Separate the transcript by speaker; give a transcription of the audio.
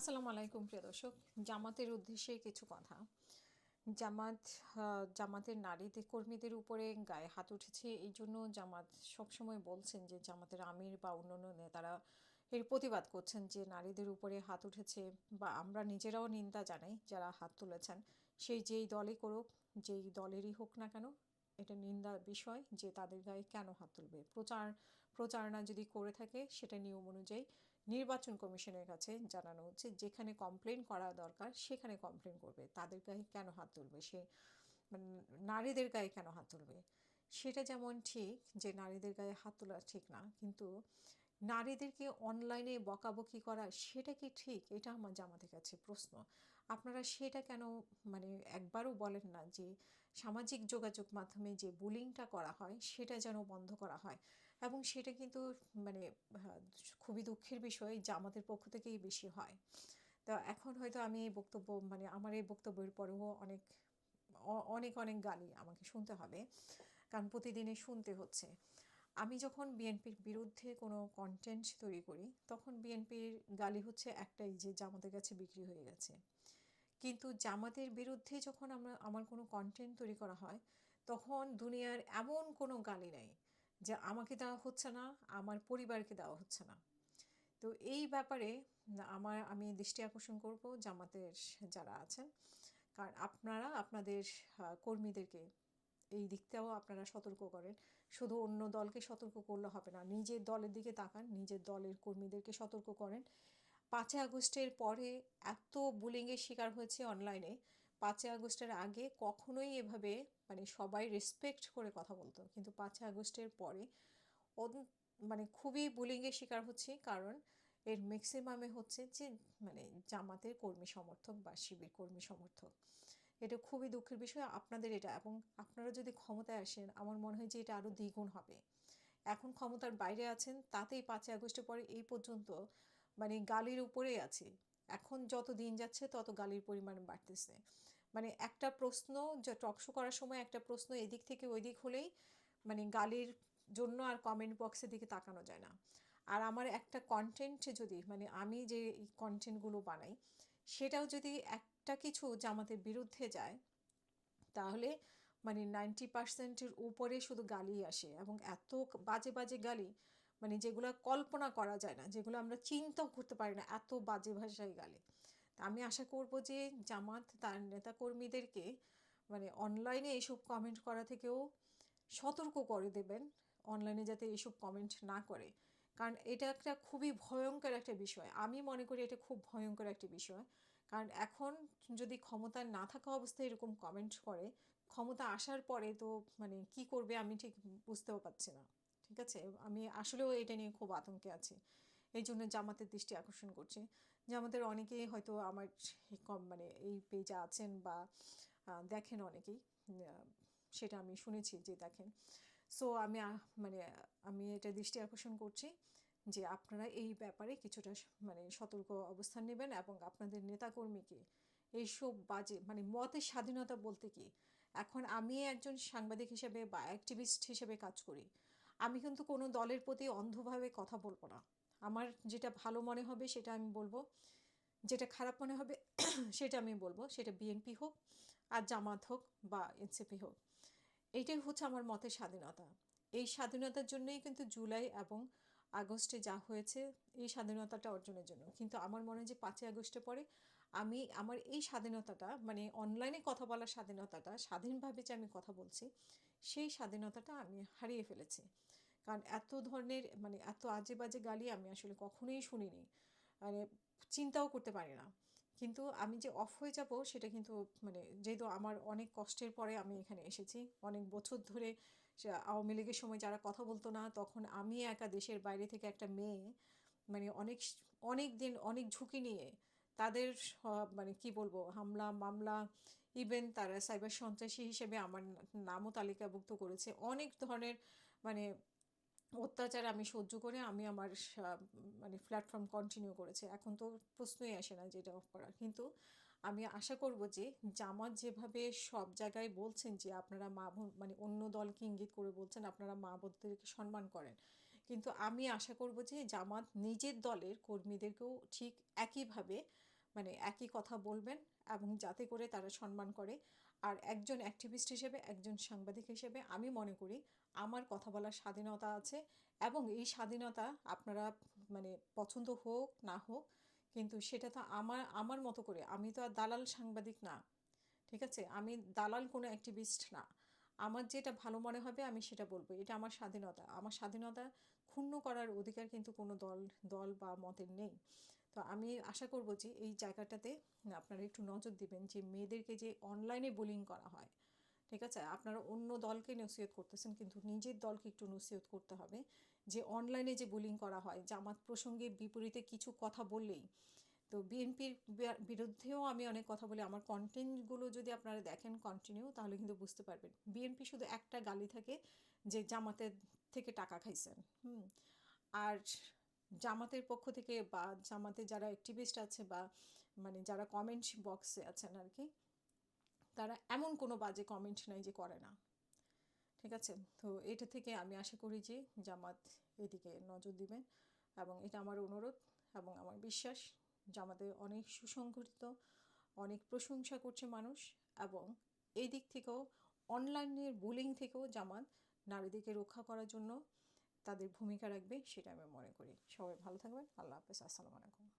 Speaker 1: আসসালামু আলাইকুম, প্রিয় দর্শক। জামাতের উদ্দেশ্যে কিছু কথা। জামাত জামাতের নারীদের, কর্মীদের উপরে গায়ে হাত উঠেছে। এই জন্য জামাত সবসময় বলছেন যে, জামাতের আমির বা অন্যান্য নেতারা এর প্রতিবাদ করছেন যে, নারীদের উপরে হাত উঠেছে বা আমরা নিজেরাও নিন্দা জানাই যারা হাত তুলেছেন। সেই যেই দলই করুক, যেই দলেরই হোক না কেন, এটা নিন্দার বিষয় যে, তাদের গায়ে কেন হাত তুলবে? প্রচার, প্রচারণা যদি করে থাকে, সেটা নিয়ম অনুযায়ী নির্বাচন কমিশনের কাছে জানানো হচ্ছে, যেখানে কমপ্লেন করা দরকার, সেখানে কমপ্লেন করবে। তাদের গায়ে কেন হাত তুলবে? সে মানে নারীদের গায়ে কেন হাত তুলবে? সেটা যেমন ঠিক যে নারীদের গায়ে হাত তোলা ঠিক না, কিন্তু নারীদেরকে অনলাইনে বকাবকি করা, সেটা কি ঠিক? এটা আমার জামাতের কাছে প্রশ্ন। আপনারা সেটা কেন মানে একবারও বলেন না যে সামাজিক যোগাযোগ মাধ্যমে যে বুলিংটা করা হয়, সেটা যেন বন্ধ করা হয়। এবং সেটা কিন্তু মানে খুবই দুঃখের বিষয় জামাতের পক্ষ থেকেই বেশি হয়। তো এখন হয়তো আমি এই বক্তব্য মানে আমার এই বক্তব্যের পরেও অনেক অনেক অনেক গালি আমাকে শুনতে হবে, কারণ প্রতিদিনে শুনতে হচ্ছে। আমি যখন বিএনপির বিরুদ্ধে কোনো কন্টেন্ট তৈরি করি, তখন বিএনপির গালি হচ্ছে একটাই যে জামাতের কাছে বিক্রি হয়ে গেছে। কিন্তু জামাতের বিরুদ্ধে যখন আমরা, আমার কোনো কন্টেন্ট তৈরি করা হয়, তখন দুনিয়ার এমন কোনো গালি নেই। যে আমাকে দেওয়া হচ্ছে না, আমার পরিবারকে দেওয়া হচ্ছে না। তো এই ব্যাপারে আমার, আমি দৃষ্টি আকর্ষণ করব জামাতের যারা আছেন। কারণ আপনারা, আপনাদের কর্মীদেরকে এই দিকটাও আপনারা সতর্ক করেন। শুধু অন্য দলকে সতর্ক করলে হবে না, নিজের দলের দিকে তাকান, নিজের দলের কর্মীদেরকে সতর্ক করেন। পাঁচই আগস্টের পরে এত বুলিংয়ের শিকার হয়েছে অনলাইনে পাঁচই আগস্টের আগে কখনোই এভাবে মানে সবাই রেসপেক্ট করে কথা বলতো। কিন্তু পাঁচই আগস্টের পরে মানে খুবই বুলিংয়ের শিকার হচ্ছে। কারণ এর ম্যাক্সিমামে হচ্ছে যে মানে জামাতের কর্মী সমর্থক বা শিবির কর্মী সমর্থক। এটা খুবই দুঃখের বিষয়। আপনাদের এটা এবং আপনারা যদি ক্ষমতায় আসেন, আমার মনে হয় যে এটা আরও দ্বিগুণ হবে। এখন ক্ষমতার বাইরে আছেন, তাতেই পাঁচই আগস্টের পরে এই পর্যন্ত মানে গালির উপরেই আছে। এখন যত দিন যাচ্ছে, তত গালির পরিমাণ বাড়তেছে। মানে একটা প্রশ্ন যে টকশো করার সময় একটা প্রশ্ন এদিক থেকে ওই দিক হলেই মানে গালির জন্য আর কমেন্ট বক্সের দিকে তাকানো যায় না। আর আমার একটা কন্টেন্ট যদি মানে আমি যে কন্টেন্টগুলো বানাই, সেটাও যদি একটা কিছু জামাতের বিরুদ্ধে যায়, তাহলে মানে নাইনটি পার্সেন্টের উপরে শুধু গালি আসে এবং এত বাজে বাজে গালি মানে যেগুলো কল্পনা করা যায় না, যেগুলো আমরা চিন্তাও করতে পারি না, এত বাজে ভাষায় গালি। আমি আশা করব যে জামাত তার নেতাকর্মীদেরকে মানে অনলাইনে এইসব কমেন্ট করা থেকেও সতর্ক করে দেবেন অনলাইনে যাতে এইসব কমেন্ট না করে। কারণ এটা একটা খুবই ভয়ঙ্কর একটা বিষয়। আমি মনে করি এটা খুব ভয়ঙ্কর একটা বিষয়। কারণ এখন যদি ক্ষমতা না থাকা অবস্থায় এরকম কমেন্ট করে, ক্ষমতা আসার পরে তো মানে কি করবে আমি ঠিক বুঝতেও পারছি না। ঠিক আছে? আমি আসলেও এটা নিয়ে খুব আতঙ্কে আছি। এই জন্য জামাতের দৃষ্টি আকর্ষণ করছি। জামাতের অনেকেই হয়তো আমার কম মানে এই পেজে আছেন বা দেখেন অনেকেই সেটা আমি শুনেছি যে দেখেন। সো আমি মানে আমি এটা দৃষ্টি আকর্ষণ করছি যে আপনারা এই ব্যাপারে কিছুটা মানে সতর্ক অবস্থান নেবেন এবং আপনাদের নেতাকর্মীকে এইসব বাজে মানে মতের স্বাধীনতা বলতে কি? এখন আমি একজন সাংবাদিক হিসেবে বা অ্যাক্টিভিস্ট হিসেবে কাজ করি। আমি কিন্তু কোনো দলের প্রতি অন্ধভাবে কথা বলব না। আমার যেটা ভালো মনে হবে সেটা আমি বলব। যেটা খারাপ মনে হবে সেটা আমি বলব। সেটা বিএনপি হোক, আর জামাত হোক বা এনসিপি হোক। এইটাই হচ্ছে আমার মতের স্বাধীনতা। এই স্বাধীনতার জন্যই কিন্তু জুলাই এবং আগস্টে যা হয়েছে, এই স্বাধীনতাটা অর্জনের জন্য। কিন্তু আমার মনে হয় যে পাঁচই আগস্টে পরে আমি, আমার এই স্বাধীনতাটা মানে অনলাইনে কথা বলার স্বাধীনতাটা, স্বাধীনভাবে যে আমি কথা বলছি, সেই স্বাধীনতাটা আমি হারিয়ে ফেলেছি। কারণ এত ধরনের মানে এত আজে বাজে গালি আমি আসলে কখনোই শুনিনি। মানে চিন্তাও করতে পারি না। কিন্তু আমি যে অফ হয়ে যাব সেটা কিন্তু মানে যেহেতু আমার অনেক কষ্টের পরে আমি এখানে এসেছি, অনেক বছর ধরে আওয়ামী লীগের সময় যারা কথা বলতো না, তখন আমি একা দেশের বাইরে থেকে একটা মেয়ে মানে অনেক অনেক দিন, অনেক ঝুঁকি নিয়ে তাদের মানে কি বলব, হামলা, মামলা ইভেন তারা সাইবার সন্ত্রাসী হিসেবে আমার নামও তালিকাভুক্ত করেছে। অনেক ধরনের মানে অত্যাচার আমি সহ্য করে আমি আমার মানে প্ল্যাটফর্ম কন্টিনিউ করেছি। এখন তো প্রশ্নই আসে না যেটা অফ করার। কিন্তু আমি আশা করব যে জামাত যেভাবে সব জায়গায় বলছেন যে আপনারা মা মানে অন্য দলকে ইঙ্গিত করে বলছেন, আপনারা মা বোনদেরকে সম্মান করেন। কিন্তু আমি আশা করব যে জামাত নিজের দলের কর্মীদেরকেও ঠিক একইভাবে মানে একই কথা বলবেন এবং যাতে করে তারা সম্মান করে। আর একজন অ্যাক্টিভিস্ট হিসেবে, একজন সাংবাদিক হিসেবে আমি মনে করি আমার কথা বলার স্বাধীনতা আছে এবং এই স্বাধীনতা আপনারা মানে পছন্দ হোক, না হোক, কিন্তু সেটা তো আমার আমার মতো করে আমি তো আর দালাল সাংবাদিক না, ঠিক আছে? আমি দালাল কোনো অ্যাক্টিভিস্ট না। আমার যেটা ভালো মনে হবে আমি সেটা বলব, এটা আমার স্বাধীনতা। আমার স্বাধীনতা ক্ষুণ্ণ করার অধিকার কিন্তু কোনো দল দল বা মতের নেই। তো আমি আশা করব যে এই জায়গাটাতে আপনারা একটু নজর দিবেন যে মেয়েদেরকে যে অনলাইনে বোলিং করা হয়, ঠিক আছে? আপনারা অন্য দলকে নসিহত করতেছেন, কিন্তু নিজের দলকে একটু নসিহত করতে হবে যে অনলাইনে যে বোলিং করা হয়, জামাত প্রসঙ্গে বিপরীতে কিছু কথা বললেই। তো বিএনপির বিরুদ্ধেও আমি অনেক কথা বলি, আমার কন্টেন্টগুলো যদি আপনারা দেখেন কন্টিনিউ তাহলে কিন্তু বুঝতে পারবেন। বিএনপি শুধু একটা গালি থাকে যে জামাতের থেকে টাকা খাইছেন, হুম? আর জামাতের পক্ষ থেকে বা জামাতে যারা অ্যাক্টিভিস্ট আছে বা মানে যারা কমেন্ট বক্সে আছেন আর কি, তারা এমন কোনো বাজে কমেন্ট নাই যে করে না। ঠিক আছে? তো এটা থেকে আমি আশা করি যে জামাত এদিকে নজর দিবেন এবং এটা আমার অনুরোধ এবং আমার বিশ্বাস, জামাতে অনেক সুসংগঠিত, অনেক প্রশংসা করছে মানুষ এবং এই দিক থেকেও অনলাইনের বুলিং থেকেও জামাত নারীদেরকে রক্ষা করার জন্য তাদের ভূমিকা রাখবে সেটা আমি মনে করি। সবাই ভালো থাকবেন। আল্লাহ হাফেজ। আসসালামু আলাইকুম।